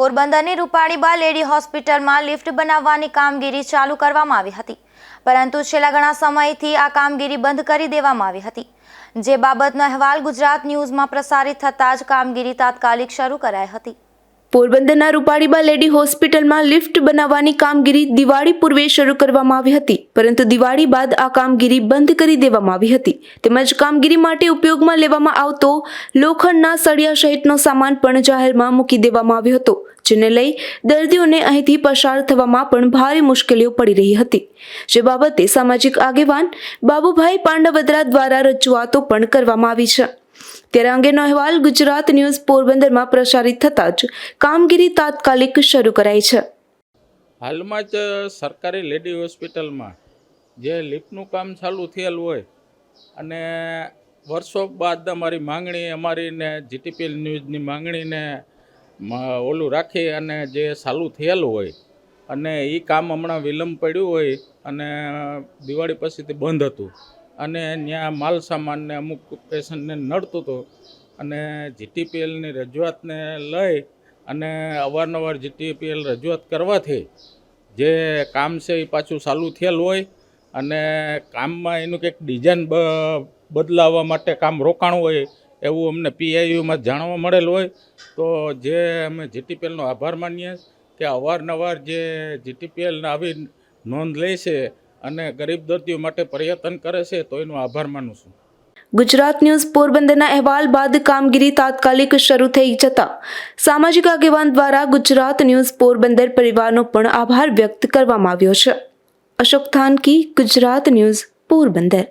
પોરબંદરની રૂપાણીબા લેડી હોસ્પિટલમાં લિફ્ટ બનાવવાની કામગીરી ચાલુ કરવામાં આવી હતી. પરંતુ છેલ્લા ઘણા સમયથી આ કામગીરી બંધ કરી દેવામાં આવી હતી. જે બાબતનો અહેવાલ ગુજરાત ન્યૂઝમાં પ્રસારિત થતાં જ કામગીરી તાત્કાલિક શરૂ કરાઈ હતી. પોરબંદરના રૂપાળીબા લેડી હોસ્પિટલમાં લિફ્ટ બનાવવાની કામગીરી દિવાળી પૂર્વે શરૂ કરવામાં આવી હતી. પરંતુ દિવાળી બાદ આ કામગીરી બંધ કરી દેવામાં આવી હતી. તેમજ કામગીરી માટે ઉપયોગમાં લેવામાં આવતો લોખંડના સળિયા સહિતનો સામાન પણ જાહેરમાં મૂકી દેવામાં આવ્યો હતો, જેને લઈ દર્દીઓને અહીંથી પસાર થવામાં પણ ભારે મુશ્કેલીઓ પડી રહી હતી. જે બાબતે સામાજિક આગેવાન બાબુભાઈ પાંડવદરા દ્વારા રજૂઆતો પણ કરવામાં આવી છે. ત્યારે અંગેનો અહેવાલ ગુજરાત ન્યૂઝ પોરબંદરમાં પ્રસારિત થતાં જ કામગીરી તાત્કાલિક શરૂ કરાઈ છે. હાલમાં જ સરકારી લેડી હોસ્પિટલમાં જે લિફ્ટનું કામ ચાલુ થયેલું હોય અને વર્ષો બાદ અમારી માંગણી અમારી ને જીટીપીએલ ન્યૂઝની માંગણીને ઓલું રાખી અને જે ચાલુ થયેલું હોય અને એ કામ હમણાં વિલંબ પડ્યું હોય અને દિવાળી પછીથી બંધ હતું. અને ત્યાં માલ સામાનને અમુક પેશન્ટને નડતું હતું. અને જીટીપીએલની રજૂઆતને લઈ અને અવારનવાર જીટીપીએલ રજૂઆત કરવાથી જે કામ છે એ પાછું ચાલુ થયેલું હોય અને કામમાં એનું કંઈક ડિઝાઇન બદલાવવા માટે કામ રોકાણું હોય એવું અમને પીઆઈયુમાં જાણવા મળેલ હોય, તો જે અમે જીટીપીએલનો આભાર માનીએ કે અવારનવાર જે જીટીપીએલને આવી નોંધ લે છે અને ગરીબ દર્દીઓ માટે પ્રયત્ન કરે છે, તો એનો આભાર માનું છું. ગુજરાત ન્યૂઝ પોરબંદરના અહેવાલ બાદ કામગીરી તાત્કાલિક શરૂ થઈ જતા સામાજિક આગેવાન દ્વારા ગુજરાત ન્યૂઝ પોરબંદર પરિવારનો પણ આભાર વ્યક્ત કરવામાં આવ્યો છે. અશોક થાનકી, ગુજરાત ન્યૂઝ પોરબંદર.